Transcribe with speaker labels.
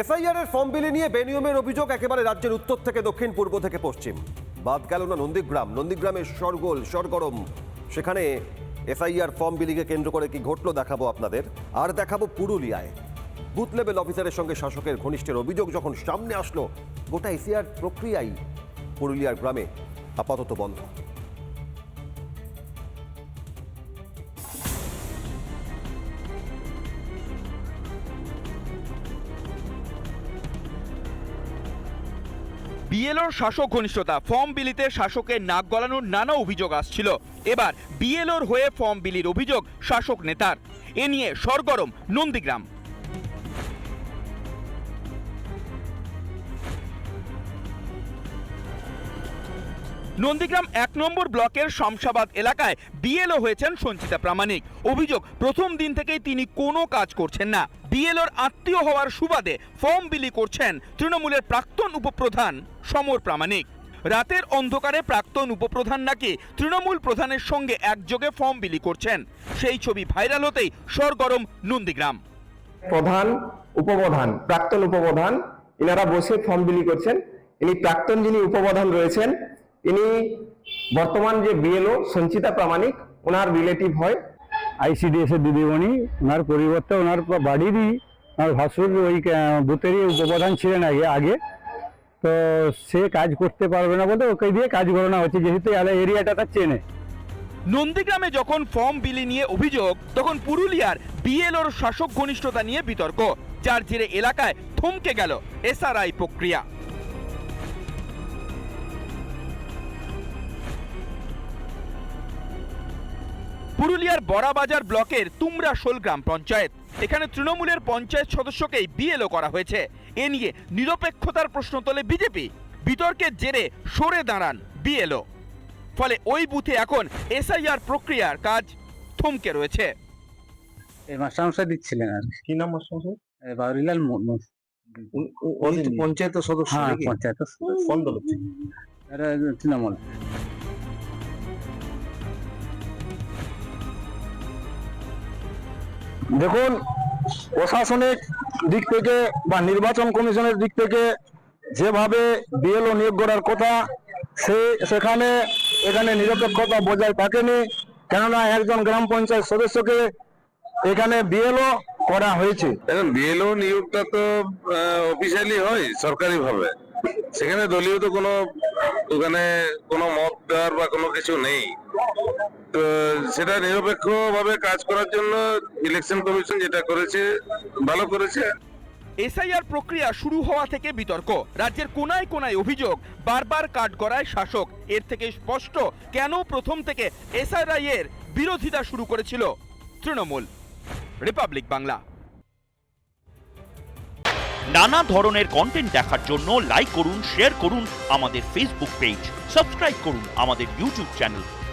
Speaker 1: FIR এর form বিলি নিয়ে বেনিয়মের অভিযোগ একেবারে রাজ্যের উত্তর থেকে দক্ষিণ পূর্ব থেকে পশ্চিম। বাদ গেল না নন্দীগ্রাম। নন্দীগ্রামের সরগোল, সরগরম। সেখানে এফআইআর ফর্ম বিলিকে কেন্দ্র করে কি ঘটলো দেখাবো আপনাদের। আর দেখাবো পুরুলিয়ায়। বুথ লেভেল অফিসারের সঙ্গে শাসকের ঘনিষ্ঠের অভিযোগ যখন সামনে আসলো, গোটা এফআইআর প্রক্রিয়াই পুরুলিয়ার গ্রামে আপাতত বন্ধ।
Speaker 2: বিএলওর শাসক ঘনিষ্ঠতা, ফর্ম বিলিতে শাসকের নাক গলানোর নানা অভিযোগ আসছিল। এবার বিএলওর হয়ে ফর্ম বিলির অভিযোগ শাসক নেতার। এ নিয়ে সরগরম, নন্দীগ্রাম। নন্দীগ্রাম এক নম্বর ব্লকের শমশাবাদ এলাকায় বিএলও হয়েছেন সঞ্চিতা প্রামাণিক। অভিযোগ, প্রথম দিন থেকেই তিনি কোনো কাজ করছেন না। বিএলওর আত্মীয় হওয়ার সুবাদে ফর্ম বিলি করছেন তৃণমূলের প্রাক্তন উপপ্রধান সমর প্রামাণিক। রাতের অন্ধকারে প্রাক্তন উপপ্রধান নাকি তৃণমূল প্রধানের সঙ্গে একযোগে ফর্ম বিলি করছেন, সেই ছবি ভাইরাল হতেই সরগরম নন্দীগ্রাম।
Speaker 3: প্রধান, উপপ্রধান, প্রাক্তন উপপ্রধান, ইনারা বসে ফর্ম বিলি করছেন। ইনি প্রাক্তন যিনি উপপ্রধান রয়েছেন ইনি বর্তমান যে বিএলও সঞ্চিতা প্রামাণিক ওনার রিলেটিভ হয়।
Speaker 4: আইসিডিএস এর দিদিমণি ওনার পরিবর্তে ওনার বাড়িরই ওনার ভাসুর ওই বুথেরই উপপ্রধান ছিলেন আগে আগে। তো সে কাজ করতে পারবে না বলতে ওকে দিয়ে কাজ করানো হচ্ছে যেহেতু এরিয়াটা তার চেনে।
Speaker 2: নন্দীগ্রামে যখন ফর্ম বিলি নিয়ে অভিযোগ তখন পুরুলিয়ার বিএলওর শাসক ঘনিষ্ঠতা নিয়ে বিতর্ক যার জেরে এলাকায় থমকে গেল এসআরআই প্রক্রিয়া। পুরুলিয়ার বড়াবাজার ব্লকের তুমরাশোল গ্রাম পঞ্চায়েত। এখানে তৃণমূলের পঞ্চায়েত সদস্যকেই বিএলও করা হয়েছে। এ নিয়ে নিরপেক্ষতার প্রশ্ন তোলে বিজেপি। বিতর্কের জেরে সরে দাঁড়ান বিএলও। ফলে ওই বুথে এখন এসআইআর প্রক্রিয়ার কাজ থমকে রয়েছে।
Speaker 4: এই মাস্টারমশাই দিচ্ছিলেন আর
Speaker 3: কি। নাম মাস্টারমশাই পঞ্চায়েত সদস্য
Speaker 4: হ্যাঁ পঞ্চায়েত
Speaker 3: কোন দল
Speaker 4: এরা তৃণমূল।
Speaker 5: দেখুন, প্রশাসনিক দিক থেকে বা নির্বাচন কমিশনের দিক থেকে যেভাবে বিএলও নিয়োগ করার কথা, সে সেখানে এখানে নিরপেক্ষতা বজায় থাকেনি। কেননা একজন গ্রাম পঞ্চায়েত সদস্যকে এখানে বিএলও করা হয়েছে।
Speaker 6: এখন বিএলও নিয়োগটা তো অফিসিয়ালি হয় সরকারি ভাবে সেখানে দলীয় তো কোনো, ওখানে কোনো মত দেওয়ার বা কোনো কিছু নেই। তো সেটা নিরপেক্ষ ভাবে কাজ করার জন্য ইলেকশন কমিশন যেটা করেছে ভালো করেছে।
Speaker 2: এসআইআর প্রক্রিয়া শুরু হওয়া থেকে বিতর্ক। রাজ্যের কোনায় কোনায় অভিযোগ বারবার কাট কাঠগড়ায় শাসক। এর থেকে স্পষ্ট কেন প্রথম থেকে এসআরআই এর বিরোধিতা শুরু করেছিল তৃণমূল। রিপাবলিক বাংলা।
Speaker 7: নানা ধরনের কন্টেন্ট দেখার জন্য লাইক করুন শেয়ার করুন আমাদের ফেসবুক পেজ সাবস্ক্রাইব করুন আমাদের ইউটিউব চ্যানেল